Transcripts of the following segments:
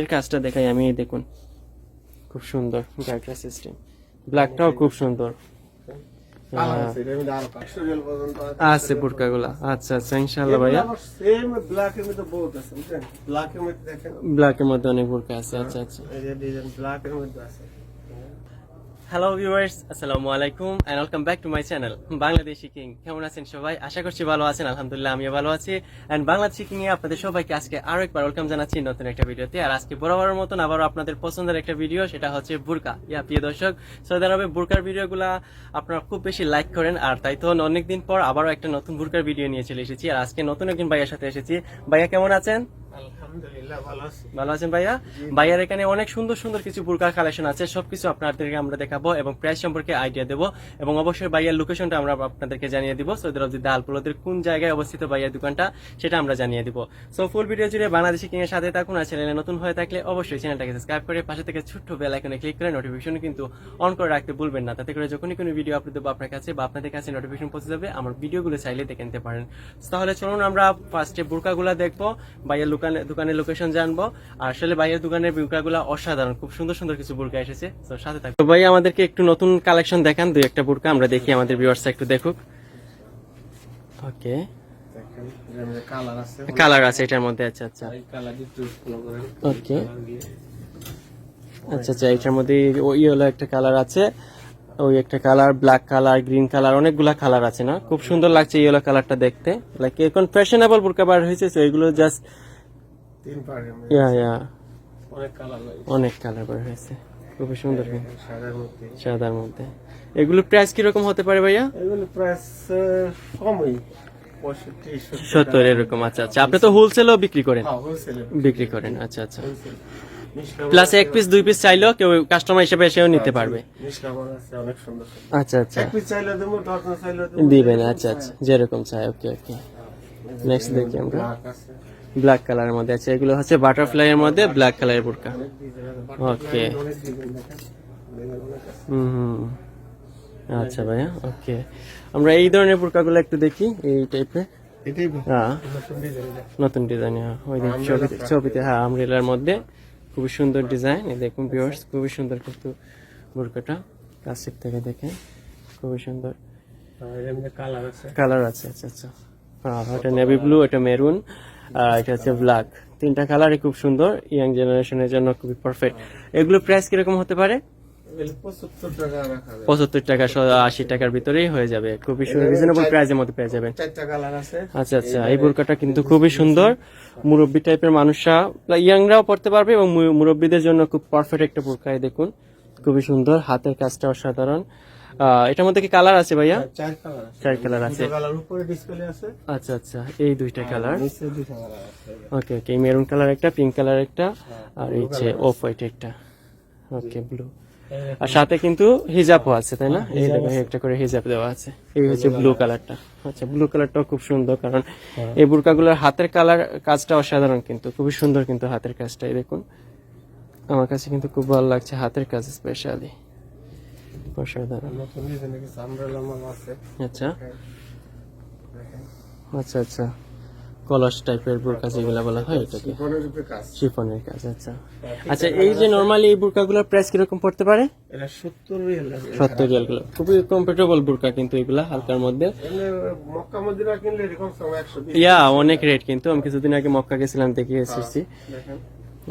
এর কাজটা দেখাই আমি দেখুন। খুব সুন্দর গাইডরা সিস্টেম ব্ল্যাকটাও খুব সুন্দর। আছে বুরকাগুলা আচ্ছা আচ্ছা ইনশাল্লাহ ভাইয়া। সেম ব্ল্যাক মধ্যে বহুত আছে বুঝছেন? ব্ল্যাক মধ্যে দেখেন। ব্ল্যাকের মধ্যে অনেক বুটকা আছে আচ্ছা আচ্ছা। এই যে ডিজাইন ব্ল্যাক মধ্যে আছে। হ্যালো ভিউয়ার্স আসসালামু আলাইকুম and welcome back to my channel Bangladeshi king কেমন আছেন সবাই? আশা করছি ভালো আছেন, আলহামদুলিল্লাহ আমিও ভালো আছি। এন্ড বাংলাদেশি কিং এ আপনাদের সবাইকে আজকে আরও একবার ওয়েলকাম জানাচ্ছি নতুন একটা ভিডিওতে। আর আজকে বরাবরের মতন আবারও আপনাদের পছন্দের একটা ভিডিও সেটা হচ্ছে বুরকা। ইয়া, প্রিয় দর্শক সৌদি আরবে বুরকার ভিডিওগুলা আপনারা খুব বেশি লাইক করেন। আর তাই তো অনেকদিন পর আবারও একটা নতুন বুরকার ভিডিও নিয়ে চলে এসেছি। আর আজকে নতুন একজন ভাইয়ের সাথে এসেছি। ভাইয়া কেমন আছেন? ভালো ভালো আছেন ভাইয়া? ভাইয়ার এখানে অনেক সুন্দর সুন্দর কিছু বুরকার কালেকশন আছে সবকিছু আপনাদেরকে আমরা দেখাবো এবং প্রাইস সম্পর্কে আইডিয়া দেবো এবং অবশ্যই ভাইয়ার লোকেশনটা আমরা আপনাদেরকে জানিয়ে দিব। সৌদি আরব জেদ্দা আলপুলদের কোন জায়গায় অবস্থিত ভাইয়ার দোকানটা সেটা আমরা জানিয়ে দিব। সো ফুল ভিডিও জুড়ে বাংলাদেশি কিংয়ের সাথে থাকুন আর চ্যানেলে নতুন হয়ে থাকলে অবশ্যই চ্যানেলটাকে সাবস্ক্রাইব করে পাশে থেকে ছোট্ট বেল আইকনে ক্লিক করে নোটিফিকেশন কিন্তু অন করে রাখতে ভুলবেন না। তাতে করে যখনই কোনো ভিডিও আপলোড দেবো আপনার কাছে বা আপনাদের কাছে নোটিফিকেশন পৌঁছে যাবে আমার ভিডিওগুলো চাইলে দেখে নিতে পারেন। তাহলে চলুন আমরা ফার্স্টে বুরকাগুলো দেখব ভাইয়ের দোকানে, দোকানের লোকেশন জানব। আর আসলে ভাইয়ের দোকানের বুরকাগুলো অসাধারণ। খুব সুন্দর সুন্দর কিছু বুরকা এসেছে। তো সাথে থাকবে তো ভাই আমাদেরকে একটু নতুন কালেকশন দেখান, দুই একটা বুরকা আমরা দেখি আমাদের ভিউয়ার্স একটু দেখুক। ওকে কালার আছে এটার মধ্যে আচ্ছা আচ্ছা। ওকে আচ্ছা আচ্ছা এটার মধ্যে ইয়েলো একটা কালার আছে। ওই একটা colour black colour green colour অনেকগুলা কালার আছে না? খুব সুন্দর লাগছে ইয়েলো কালারটা দেখতে। লাইক এখন ফ্যাশনেবল বুরকা বার হয়েছে তো এগুলো জাস্ট তিন পারের ইয়া ইয়া অনেক কালার অনেক কালার বার হয়েছে। খুবই সুন্দর কিন্তু। সাদার মধ্যে। সাদার মধ্যে। এগুলো প্রাইস কীরকম হতে পারে ভাইয়া? এগুলো প্রাইস কমই। সত্তর এরকম আচ্ছা আচ্ছা। আপনি তো হোলসেলও বিক্রি করেন? হ্যাঁ বিক্রি করেন আচ্ছা আচ্ছা। প্লাস এক পিস দুই পিস চাইলেও কেউ কাস্টমার হিসেবে এসেও নিতে পারবে। মিষ্টামান আছে অনেক সুন্দর সুন্দর। আচ্ছা আচ্ছা। এক পিস চাইলে দেবো ডজন চাইলে দেবো। দিবেন আচ্ছা আচ্ছা। যেরকম চাই ওকে ওকে নেক্সট দেখি আমরা। ব্ল্যাক কালারের মধ্যে আছে। এগুলো হচ্ছে বাটারফ্লাই এর মধ্যে ব্ল্যাক কালারের বুরকা। ওকে। হুম আচ্ছা ভাইয়া ওকে। আমরা এই ধরনের বুরকাগুলো একটু দেখি এই টাইপের হ্যাঁ। নতুন ডিজাইন ওই ছবিতে ছবিতে হ্যাঁ আমরেলার মধ্যে খুবই সুন্দর ডিজাইন দেখুন ভিউয়ার্স খুবই সুন্দর কিন্তু বুরকাটা। কাছের থেকে দেখে খুবই সুন্দর। কালার আছে। কালার আছে আচ্ছা আচ্ছা। হ্যাঁ এটা নেভি ব্লু এটা মেরুন আর এটা হচ্ছে ব্ল্যাক তিনটা কালারই খুব সুন্দর ইয়াং জেনারেশনের জন্য খুবই পারফেক্ট এগুলো প্রাইস কীরকম হতে পারে? পঁচাত্তর টাকা আশি টাকার ভিতরেই হয়ে যাবে। খুবই রিজনেবল প্রাইসের মধ্যে পেয়ে যাবেন আচ্ছা আচ্ছা এই বোরকাটা কিন্তু খুবই সুন্দর। মুরব্বী টাইপের মানুষরা ইয়াংরাও পড়তে পারবে এবং মুরব্বীদের জন্য খুব পারফেক্ট একটা বোরকা দেখুন। খুবই সুন্দর হাতের কাজটা অসাধারণ। এটার মধ্যে কি কালার আছে ভাইয়া? চার কালার আছে। চার কালার আছে। কালার উপরে ডিসপ্লে আছে। আচ্ছা আচ্ছা এই দুইটা colour okay okay maroon colour একটা পিঙ্ক কালার একটা আর এই যে অফ হোয়াইট একটা। ওকে ব্লু আর সাথে কিন্তু হিজাবও আছে তাই না? এই দেখো একটা করে হিজাব দেওয়া আছে। এই হচ্ছে ব্লু কালারটা আচ্ছা ব্লু কালারটাও খুব সুন্দর কারণ এই বুরকাগুলোর হাতের কালার কাজটা অসাধারণ কিন্তু খুবই সুন্দর কিন্তু হাতের কাজটা এই দেখুন। আমার কাছে কিন্তু খুব ভালো লাগছে হাতের কাজ স্পেশালি অসাধারণ নতুন ডিজাইনে কিছু আমব্রেলা মাল আছে। আচ্ছা। আচ্ছা আচ্ছা। কলস টাইপের বুরকা যেগুলো বলা হয় এটাকে। শিফনের কাজ। আচ্ছা। আচ্ছা এই যে নরমালি এই বুরকাগুলোর প্রাইস কীরকম পড়তে পারে? এটা রিয়ালগুলো। খুবই কমফোর্টেবল বুরকা কিন্তু এগুলা হালকার মধ্যে। মক্কা মদিনা কিনলে এরকম সময় একশো বিশ। ইয়া অনেক রেট কিন্তু। আমি কিছুদিন আগে মক্কা গেছিলাম দেখে এসেছি। দেখেন।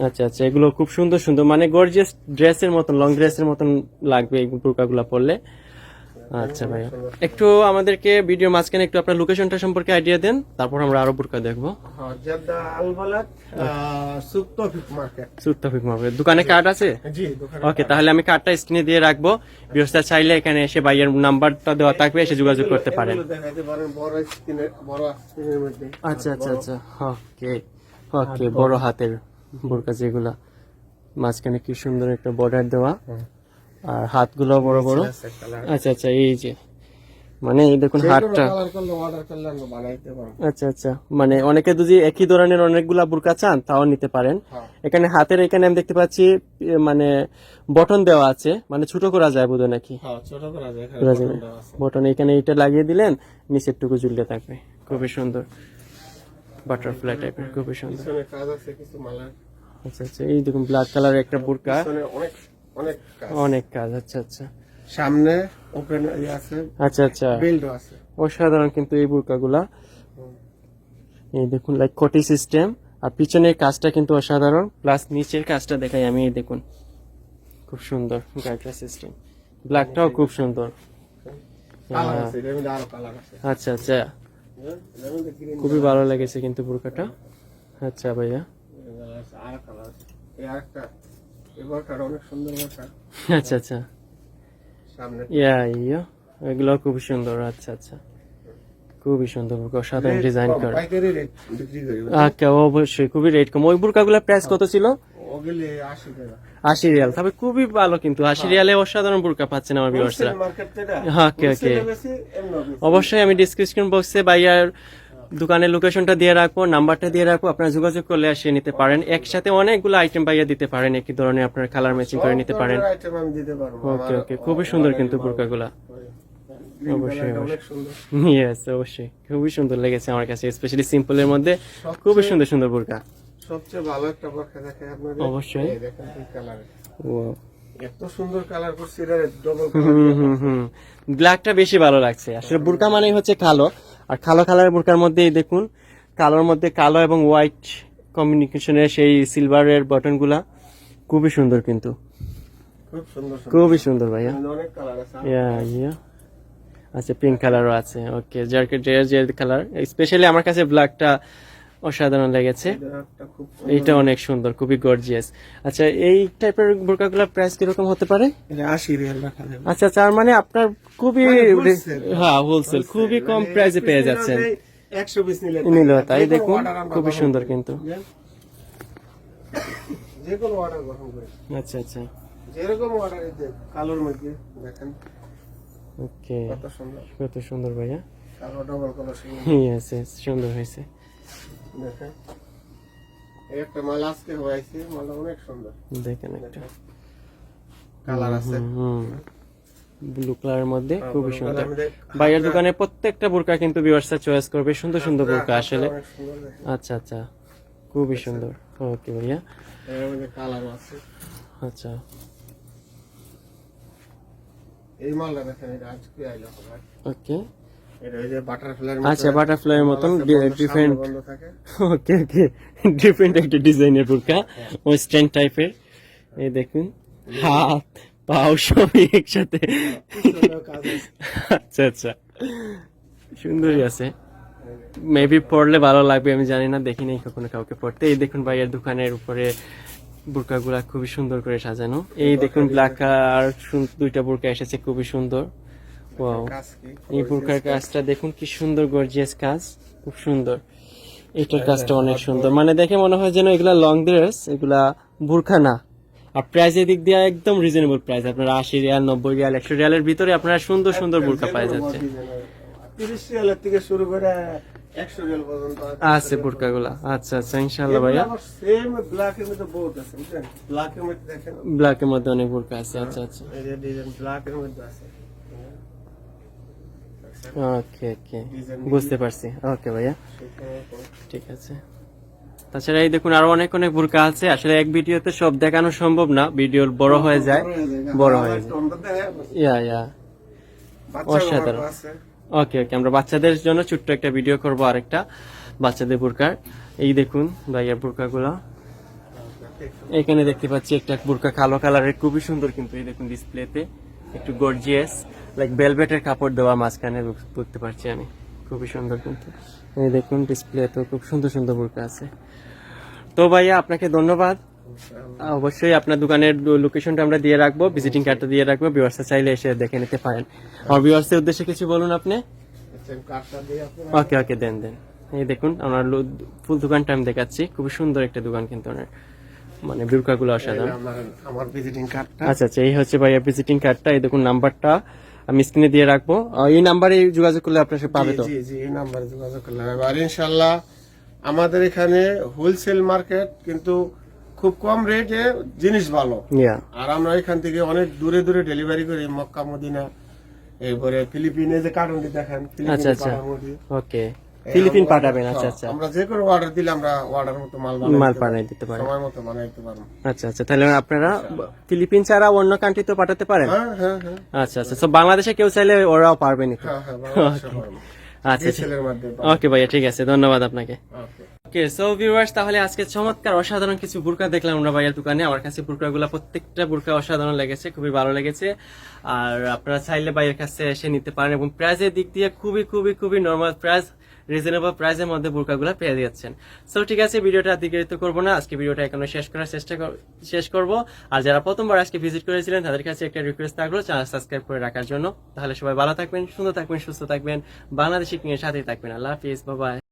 আচ্ছা আচ্ছা এগুলো খুব সুন্দর সুন্দর। মানে গর্জিয়াস ড্রেসের মতন লং ড্রেসের মতন লাগবে এই বুরকাগুলো পরলে। আচ্ছা ভাইয়া। একটু আমাদেরকে ভিডিও মাঝখানে একটু আপনার লোকেশনটা সম্পর্কে আইডিয়া দেন তারপর আমরা আরও বুরকা দেখব। হ্যাঁ জেদ্দা আলবালাত সুক তফিক মার্কেট। দোকানে কার্ড আছে? জি দোকানে ওকে তাহলে আমি কার্ডটা স্ক্রিনে দিয়ে রাখব। ব্যবস্থা চাইলে এখানে এসে ভাইয়ের নাম্বারটা দেওয়া থাকবে এসে যোগাযোগ করতে পারেন। এগুলো দেখাইতে পারেন বড় স্ক্রিনে বড় স্ক্রিনের মধ্যে। আচ্ছা আচ্ছা আচ্ছা। ওকে ওকে বড় হাতের। বোরকা যেগুলা মাঝখানে কি সুন্দর একটা বর্ডার দেওয়া। আর হাতগুলো বড় বড়। আচ্ছা আচ্ছা এই যে। মানে এই দেখুন হাতটা। আচ্ছা আচ্ছা মানে অনেকে যদি একই ধরনের অনেকগুলা বুরকা চান তাও নিতে পারেন। হ্যাঁ। এখানে হাতের এখানে আমি দেখতে পাচ্ছি মানে বটন দেওয়া আছে মানে ছোট করা যায় বোধ নাকি? হ্যাঁ। বটন এখানে এটা লাগিয়ে দিলেন নিচের টুকু ঝুলতে থাকবে। খুবই সুন্দর। বাটারফ্লাই টাইপের খুবই সুন্দর। কাজ আছে কিছু মালার। আচ্ছা আচ্ছা এই দেখুন ব্ল্যাক কালারের একটা বুরকা অনেক অনেক কাজ। অনেক কাজ আচ্ছা আচ্ছা। সামনে ওপেন আছে আচ্ছা আচ্ছা। বিল্ড আছে। অসাধারণ কিন্তু এই বুরকাগুলা এই দেখুন লাইক কোটি সিস্টেম আর পিছনের কাজটা কিন্তু অসাধারণ। প্লাস নিচের কাজটা দেখাই আমি এই দেখুন। খুব সুন্দর গাইডলা সিস্টেম ব্ল্যাকটাও খুব সুন্দর। কালার কালার আচ্ছা আচ্ছা। খুবই ভালো লেগেছে কিন্তু বুরকাটা আচ্ছা ভাইয়া। আচ্ছা আচ্ছা। ইয়া ইয়া এগুলো খুবই সুন্দর। আচ্ছা আচ্ছা। খুবই সুন্দর বুরকা Rate ডিজাইন করি। আচ্ছা অবশ্যই খুবই রেট কম। ওই বুরকাগুলোর প্রাইস কত ছিল? ওগুলি আশি টাকা। আশি রিয়াল। তবে খুবই ভালো কিন্তু আশি রিয়ালে অসাধারণ বুরকা পাচ্ছেন আমার ভিউয়ার্সরা হ্যাঁ. অবশ্যই আমি ডিসক্রিপশন বক্সে বাইয়ার দোকানের লোকেশনটা দিয়ে রাখব নাম্বারটা দিয়ে রাখব আপনারা যোগাযোগ করলে আসিয়ে নিতে পারেন। একসাথে অনেকগুলো আইটেম বাইয়া দিতে পারেন একই ধরনের আপনার কালার ম্যাচিং করে নিতে পারেন। ওকে ওকে খুবই সুন্দর কিন্তু বুরকাগুলা। অবশ্যই, ইয়েস অবশ্যই। খুবই সুন্দর লেগেছে আমার কাছে স্পেশালি সিম্পলের মধ্যে খুবই সুন্দর সুন্দর বুরকা। সবচেয়ে ভালো একটা আপনাদের। অবশ্যই। দেখেন এই কালারে এত সুন্দর কালার করছে এটা ডবল হুম ব্ল্যাকটা বেশি ভালো লাগছে। আসলে বুরকা মানেই হচ্ছে কালো। আর কালো কালারের বুরকার মধ্যে দেখুন কালোর মধ্যে কালো এবং হোয়াইট কমিউনিকেশনের সেই সিলভারের বটনগুলা খুবই সুন্দর কিন্তু। খুব সুন্দর সুন্দর। খুবই সুন্দর ভাইয়া। অনেক কালার আছে ইয়া ইয়া আচ্ছা পিঙ্ক কালারও আছে। ওকে জার্কেট যে কালার স্পেশালি আমার কাছে ব্ল্যাকটা অসাধারণ লেগেছে। এইটা অনেক সুন্দর খুবই গর্জিয়াস আচ্ছা এই টাইপের বোরকাগুলোর প্রাইস কীরকম হতে পারে? এটা আশি রিয়াল আচ্ছা তার মানে আপনার খুবই মানে হ্যাঁ হোলসেল খুবই কম প্রাইসে পেয়ে যাচ্ছেন। একশো বিশ নিল তাই। দেখুন খুবই সুন্দর কিন্তু। যে কোনো অর্ডার গ্রহণ করি। আচ্ছা আচ্ছা। যেরকম অর্ডার দিতে কালোর মধ্যে দেখেন। ওকে কত সুন্দর। কত সুন্দর ভাইয়া। কালো ডবল কালার সুন্দর হয়েছে। দেখেন। একটা মাল আজকে হয়েছে মালটা অনেক সুন্দর। দেখেন একটা। কালার আছে। ব্লু কালারের মধ্যে খুবই সুন্দর। colour দোকানে প্রত্যেকটা বোরকা কিন্তু ভিউয়ার্সরা চয়েস করবে। সুন্দর সুন্দর বোরকা আসলে। আচ্ছা আচ্ছা। খুবই সুন্দর। ওকে ভাইয়া। এর মধ্যে কালার আছে। আচ্ছা। এই মালটা দেখেন এটা আজকে আইলো ওকে এটা ওই যে বাটারফ্লাই আচ্ছা বাটারফ্লাইয়ের মতন ডিফারেন্ট ওকে ওকে ডিফারেন্ট একটা ডিজাইনের বুরকা ওয়েস্টার্ন টাইপের এই দেখুন হাত পাও সবই একসাথে। আচ্ছা আচ্ছা। সুন্দরই আছে। মেবি পড়লে ভালো লাগবে আমি জানি না দেখিনি কখনো কাউকে পড়তে এই দেখুন ভাইয়ের দোকানের উপরে বুরকাগুলা খুবই সুন্দর করে সাজানো। এই দেখুন ব্ল্যাক আর দুইটা বুরকা এসেছে খুবই সুন্দর। ওয়াও এই বুরকার কাজটা দেখুন কি সুন্দর গর্জিয়াস কাজ। খুব সুন্দর। এটার কাজটা অনেক সুন্দর। মানে দেখে মনে হয় যেন এগুলা লং ড্রেস এগুলা বুরখা না আর প্রাইসের দিক দিয়ে একদম রিজনেবল প্রাইস আপনারা আশি রিয়াল নব্বই রিয়াল একশো রিয়ালের ভিতরে আপনারা সুন্দর সুন্দর বুরকা পাই যাচ্ছে। তিরিশ রিয়ালের থেকে শুরু করে আছে বুরকাগুলা আচ্ছা আচ্ছা ইনশাল্লাহ ভাইয়া। সেম ব্ল্যাক এর মধ্যে বহুত আছে বুঝলেন? ব্ল্যাক মধ্যে দেখেন। ব্ল্যাকের মধ্যে অনেক বুরকা আছে। আচ্ছা আচ্ছা। এই ডিজাইন ব্ল্যাক এর মধ্যে আছে। ওকে ওকে বুঝতে পারছি। ওকে ভাইয়া। ঠিক আছে। তাছাড়া এই দেখুন আরও অনেক অনেক বুরকা আছে। আসলে এক ভিডিওতে সব দেখানো সম্ভব না। ভিডিও বড় হয়ে যায় বড় হয়ে যায়। ইয়া ইয়া অসাধারণ। ওকে ওকে আমরা বাচ্চাদের জন্য ছোট্ট একটা ভিডিও করব আরেকটা। বাচ্চাদের বুরকার। এই দেখুন ভাইয়ার বুরকাগুলো। এখানে দেখতে পাচ্ছি একটা বুরকা কালো কালারের। খুবই সুন্দর কিন্তু এই দেখুন ডিসপ্লেতে একটু গর্জিয়াস লাইক বেলভেটের কাপড় দেওয়া মাঝখানে বুঝতে পারছি আমি। খুবই সুন্দর কিন্তু। এই দেখুন ডিসপ্লে তো খুব সুন্দর সুন্দর বুরকা আছে। তো ভাইয়া আপনাকে ধন্যবাদ। অবশ্যই আপনার দোকানের লোকেশনটা আমরা দিয়ে রাখব ভিজিটিং কার্ডটা দিয়ে রাখব ভিউয়ার্সরা চাইলে এসে দেখে নিতে পারেন। আমার ভিউয়ার্সের উদ্দেশ্যে কিছু বলুন আপনি? কার্ডটা দিয়ে আপনারা ওকে ওকে দেন দেন। এই দেখুন আমার ফুল দোকানটা আমি দেখাচ্ছি। খুবই সুন্দর একটা দোকান কিন্তু ওনার। মানে বিরকাগুলো অসাধারণ আমার আমার ভিজিটিং কার্ডটা আচ্ছা আচ্ছা এই হচ্ছে ভাইয়া ভিজিটিং কার্ডটা এই দেখুন নাম্বারটা আমি স্ক্রিনে দিয়ে রাখব। এই নাম্বারে যোগাযোগ করলে আপনার সাথে পাবে তো? জি জি এই নাম্বারে যোগাযোগ করলে আর ইনশাল্লাহ আমাদের এখানে হোলসেল মার্কেট কিন্তু খুব কম রেটে জিনিস ভালো। আর আমরা এখান থেকে অনেক দূরে দূরে ডেলিভারি করি মক্কা মদিনা এরপরে ফিলিপিনে যে কার্টুনটি দেখেন আচ্ছা, আচ্ছা। ওকে ফিলিপিন পাঠাবেন আচ্ছা আচ্ছা। আমরা যে কোনো অর্ডার দিলে আমরা অর্ডার মতো মাল বানাই মাল দিতে পারি। পাঠিয়ে দিতে পারেন। সময় মতো বানাই দিতে পারব। আচ্ছা আচ্ছা তাহলে আপনারা ফিলিপিন ছাড়া অন্য কান্ট্রি তো পাঠাতে পারেন? হ্যাঁ হ্যাঁ হ্যাঁ। আচ্ছা আচ্ছা তো বাংলাদেশে কেউ চাইলে ওরাও পারবে হ্যাঁ হ্যাঁ পারব। আচ্ছা ওকে ভাইয়া ঠিক আছে ধন্যবাদ আপনাকে। ওকে সো ভিউয়ার্স তাহলে আজকে চমৎকার অসাধারণ কিছু বুরকা দেখলাম আমরা ভাইয়ার দোকানে। আমার কাছে বুরকাগুলো প্রত্যেকটা বুরকা অসাধারণ লেগেছে খুবই ভালো লেগেছে। আর আপনারা চাইলে ভাইয়ের কাছে এসে নিতে পারেন এবং প্রাইসের দিক দিয়ে খুবই খুবই খুবই নর্মাল প্রাইস রিজনেবল প্রাইসের মধ্যে বোরকাগুলো পেয়ে যাচ্ছেন। সো ঠিক আছে, ভিডিওটা দিকে করব না। আজকে ভিডিওটা এখানে শেষ করার চেষ্টা শেষ করব। আর যারা প্রথমবার আজকে ভিজিট করেছিলেন, তাদের কাছে একটা রিকোয়েস্ট থাকল চ্যানেল সাবস্ক্রাইব করে রাখার জন্য। তাহলে সবাই ভালো থাকবেন, সুন্দর থাকবেন, সুস্থ থাকবেন। বাংলাদেশি নিয়ে সাথেই থাকবেন। আল্লাহ হাফিজ বাবাই